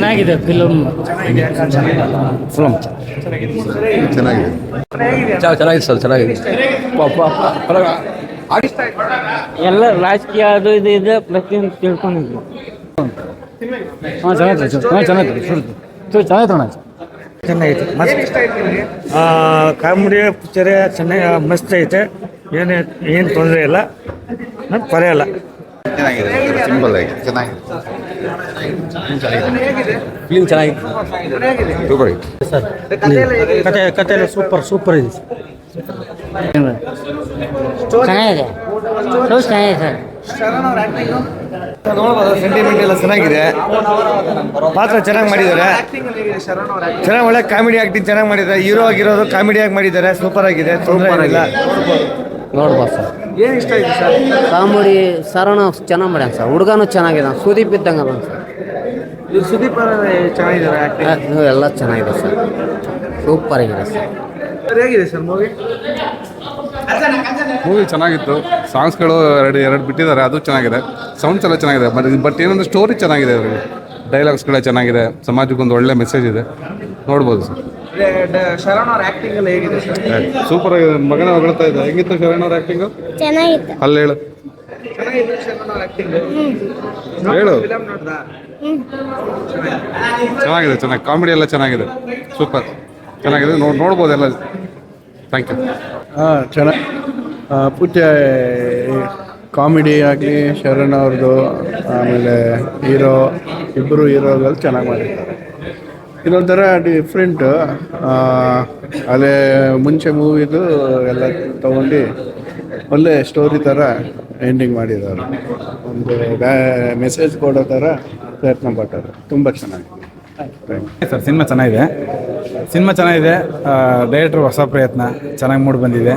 ಚೆನ್ನಾಗಿದೆ film film ಚೆನ್ನಾಗಿದೆ. ಚೆನ್ನಾಗಿದೆ. ಸರ್ ಚೆನ್ನಾಗಿದೆ. ಎಲ್ಲ ರಾಜಕೀಯ ಅದು ಇದು ಇದೆ ಪ್ರತಿಯೊಂದು ತಿಳ್ಕೊಂಡಿದ್ವಿ. ಹಾಂ ಚೆನ್ನಾಗಿದೆ ಚೆನ್ನಾಗಿ ಚೆನ್ನಾಗಿದೆ ಚೆನ್ನಾಗಿದೆ. ಅಣ್ಣ. ಚೆನ್ನಾಗೈತೆ ಮಸ್ತ್. ಕಾಮಿಡಿ ಪಿಕ್ಚರ್ ಚೆನ್ನಾಗಿ ಮಸ್ತ್ ಐತೆ. ಏನು ಏನು ತೊಂದರೆ ಇಲ್ಲ. ಮತ್ತು ಪರೆಯಲ್ಲ ಚೆನ್ನಾಗಿದೆ ಸಿಂಪಲ್ ಆಗಿ ಚೆನ್ನಾಗಿದೆ. ಫಿಲ್ಮ್ ಚೆನ್ನಾಗಿದೆ ಸರ್ ಕತೆ ಕತೆ ಎಲ್ಲ ಸೂಪರ್ ಸೂಪರ್ ಇದೆ ಚೆನ್ನಾಗಿದೆ. ಚೆನ್ನಾಗಿದೆ ಸರ್ ನೋಡ್ಬೋದು ಸೆಂಟಿಮೆಂಟ್ ಎಲ್ಲ ಚೆನ್ನಾಗಿದೆ. ಪಾತ್ರ ಚೆನ್ನಾಗಿ ಮಾಡಿದ್ದಾರೆ. ಚೆನ್ನಾಗಿ ಒಳ್ಳೆ ಕಾಮಿಡಿ ಆಕ್ಟಿಂಗ್ ಚೆನ್ನಾಗಿ ಮಾಡಿದ್ದಾರೆ. ಹೀರೋ ಆಗಿರೋದು ಕಾಮಿಡಿ ಆಗಿ ಮಾಡಿದ್ದಾರೆ. ಸೂಪರ್ ಆಗಿದೆ. ತೊಂದರೆ ಇಲ್ಲ ನೋಡ್ಬೋದು ಸರ್ ಏನು ಇಷ್ಟ ಇದೆ ಸರ್? ಕಾಮಿಡಿ ಸರಣ ಚೆನ್ನಾಗಿ ಮಾಡ್ಯಾನ ಸರ್. ಹುಡುಗನೂ ಚೆನ್ನಾಗಿದೆ ಸುದೀಪ್ ಇದ್ದಂಗೆ ಅದ ಸರ್. ಇದು ಸುದೀಪ್ ಅವರೇ ಚೆನ್ನಾಗಿದ್ದಾರೆ ಎಲ್ಲ ಚೆನ್ನಾಗಿದೆ ಸರ್. ಸೂಪರ್ ಆಗಿದೆ ಸರ್. ಹೇಗಿದೆ ಸರ್ ಮೂವಿ ಮೂವಿ ಚೆನ್ನಾಗಿತ್ತು. ಸಾಂಗ್ಸ್ಗಳು ಎರಡು ಎರಡು ಬಿಟ್ಟಿದ್ದಾರೆ ಅದು ಚೆನ್ನಾಗಿದೆ. ಸೌಂಡ್ಸ್ ಎಲ್ಲ ಚೆನ್ನಾಗಿದೆ. ಬಟ್ ಬಟ್ ಏನಂದ್ರೆ ಸ್ಟೋರಿ ಚೆನ್ನಾಗಿದೆ ಅವರಿಗೆ. ಡೈಲಾಗ್ಸ್ಗಳೇ ಚೆನ್ನಾಗಿದೆ. ಸಮಾಜಕ್ಕೊಂದು ಒಳ್ಳೆ ಮೆಸೇಜ್ ಇದೆ. ನೋಡ್ಬೋದು ಸರ್. ಶರಣ್ ಅವ್ರ ಆಕ್ಟಿಂಗ್ ಎಲ್ಲ ಹೇಗಿದೆ ಸರ್? ಸೂಪರ್ ಆಗಿದೆ. ಮಗನ ಹೊಗಳ್ತಾ ಇದೆ. ಹೆಂಗಿತ್ತು ಶರಣ್ ಅವ್ರ ಆಕ್ಟಿಂಗ್ ಚೆನ್ನಾಗಿತ್ತು. ಅಲ್ಲಿ ಹೇಳು. ಚೆನ್ನಾಗಿದೆ ಶರಣ್ ಅವ್ರ ಆಕ್ಟಿಂಗ್ ಹೇಳು. ಫಿಲಮ್ ನೋಡ್ದಾ ಚೆನ್ನಾಗಿದೆ ಚೆನ್ನಾಗಿ ಕಾಮಿಡಿ ಎಲ್ಲ ಚೆನ್ನಾಗಿದೆ. ಸೂಪರ್ ಚೆನ್ನಾಗಿದೆ. ನೋಡ್ ನೋಡ್ಬೋದು ಎಲ್ಲ. ಥ್ಯಾಂಕ್ ಯು ಹಾಂ ಚೆನ್ನಾಗಿ ಪೂಜೆ ಕಾಮಿಡಿ ಆಗಲಿ ಶರಣ್ ಅವ್ರದ್ದು ಆಮೇಲೆ ಹೀರೋ ಇಬ್ಬರು ಹೀರೋಗಳು ಚೆನ್ನಾಗಿ ಮಾಡಿದ್ದಾರೆ ಇದೊಂಥರ ಡಿಫ್ರೆಂಟ್ ಅದೇ ಮುಂಚೆ ಮೂವಿದು ಎಲ್ಲ ತಗೊಂಡು ಒಳ್ಳೆ ಸ್ಟೋರಿ ಥರ ಎಂಡಿಂಗ್ ಮಾಡಿದ್ದಾರೆ. ಒಂದು ಮೆಸೇಜ್ ಕೊಡೋ ಥರ ಪ್ರಯತ್ನ ಪಟ್ಟರು ತುಂಬ ಯು ಸರ್, ಸಿನಿಮಾ ಚೆನ್ನಾಗಿದೆ. ಸಿನಿಮಾ ಚೆನ್ನಾಗಿದೆ. ಡೈರೆಕ್ಟ್ರ್ ಹೊಸ ಪ್ರಯತ್ನ. ಚೆನ್ನಾಗಿ ಮೂಡಿ ಬಂದಿದೆ.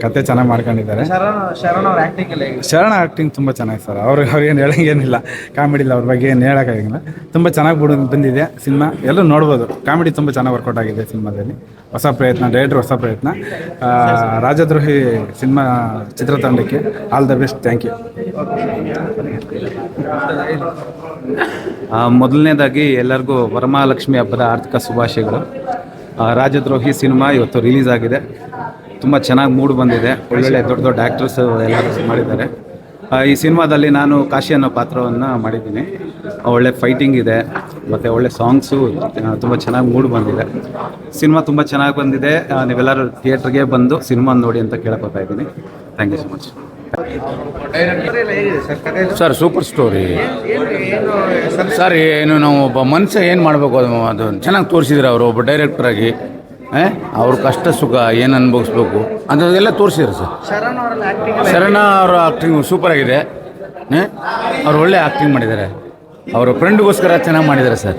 ಕತೆ ಚೆನ್ನಾಗಿ ಮಾಡ್ಕೊಂಡಿದ್ದಾರೆ. ಶರಣ ಶರಣ್ ಅವ್ರ ಆಕ್ಟಿಂಗ್ ಎಲ್ಲ ಶರಣ ಆ್ಯಕ್ಟಿಂಗ್ ತುಂಬ ಚೆನ್ನಾಗಿ ಸರ್. ಅವ್ರಿಗೆ ಅವ್ರಿಗೇನು ಹೇಳಂಗೇನಿಲ್ಲ ಕಾಮಿಡಿಲ್ಲ ಅವ್ರ ಬಗ್ಗೆ ಏನು ಹೇಳೋಕ್ಕಾಗಿಲ್ಲ ತುಂಬ ಚೆನ್ನಾಗಿ ಬಿಡು ಬಂದಿದೆ ಸಿನಿಮಾ. ಎಲ್ಲೂ ನೋಡ್ಬೋದು. ಕಾಮಿಡಿ ತುಂಬ ಚೆನ್ನಾಗಿ ವರ್ಕೌಟ್ ಆಗಿದೆ ಸಿನಿಮಾದಲ್ಲಿ. ಹೊಸ ಪ್ರಯತ್ನ ಡೈರೆಕ್ಟ್ರ್ ಹೊಸ ಪ್ರಯತ್ನ. ಆ, Rajadrohi cinema ಚಿತ್ರತಂಡಕ್ಕೆ all the best thank you ಆ, ಮೊದಲನೇದಾಗಿ ಎಲ್ಲರಿಗೂ ವರಮಹಾಲಕ್ಷ್ಮಿ ಹಬ್ಬದ ಆರ್ಥಿಕ ಶುಭಾಶಯಗಳು. ಆ, ರಾಜದ್ರೋಹಿ ಸಿನಿಮಾ ಇವತ್ತು ರಿಲೀಸ್ ಆಗಿದೆ. ತುಂಬ ಚೆನ್ನಾಗಿ ಮೂಡ್ ಬಂದಿದೆ. ಒಳ್ಳೊಳ್ಳೆ ದೊಡ್ಡ ದೊಡ್ಡ ಆ್ಯಕ್ಟರ್ಸ್ ಎಲ್ಲರೂ ಮಾಡಿದ್ದಾರೆ. ಈ ಸಿನಿಮಾದಲ್ಲಿ ನಾನು ಕಾಶಿ ಅನ್ನೋ ಪಾತ್ರವನ್ನು ಮಾಡಿದ್ದೀನಿ. ಒಳ್ಳೆ ಫೈಟಿಂಗ್ ಇದೆ. ಮತ್ತು ಒಳ್ಳೆ ಸಾಂಗ್ಸು ತುಂಬ ಚೆನ್ನಾಗಿ ಮೂಡ್ ಬಂದಿದೆ. ಸಿನಿಮಾ ತುಂಬ ಚೆನ್ನಾಗಿ ಬಂದಿದೆ. ನೀವೆಲ್ಲರೂ ಥಿಯೇಟ್ರಿಗೆ ಬಂದು ಸಿನಿಮಾ ನೋಡಿ ಅಂತ ಕೇಳ್ಕೊತಾ ಇದ್ದೀನಿ. Thank you so much sir super story sir, ಏನು ನಾವು ಒಬ್ಬ ಮನುಷ್ಯ ಏನು ಮಾಡಬೇಕು ಅದು ಅದು ಚೆನ್ನಾಗಿ ತೋರಿಸಿದ್ರು ಅವರು, ಒಬ್ಬ ಡೈರೆಕ್ಟ್ರಾಗಿ ಅವ್ರ ಕಷ್ಟ ಸುಖ ಏನು ಅನುಭವಿಸ್ಬೇಕು ಅಂಥದ್ದೆಲ್ಲ ತೋರಿಸಿದ್ರು ಸರ್. ಶರಣ ಅವರ ಆಕ್ಟಿಂಗ್ ಶರಣ ಅವರ ಆ್ಯಕ್ಟಿಂಗ್ ಸೂಪರ್ ಆಗಿದೆ. ಅವ್ರು ಒಳ್ಳೆ ಆ್ಯಕ್ಟಿಂಗ್ ಮಾಡಿದ್ದಾರೆ. ಅವರ ಫ್ರೆಂಡ್ಗೋಸ್ಕರ ಚೆನ್ನಾಗಿ ಮಾಡಿದ್ದಾರೆ ಸರ್.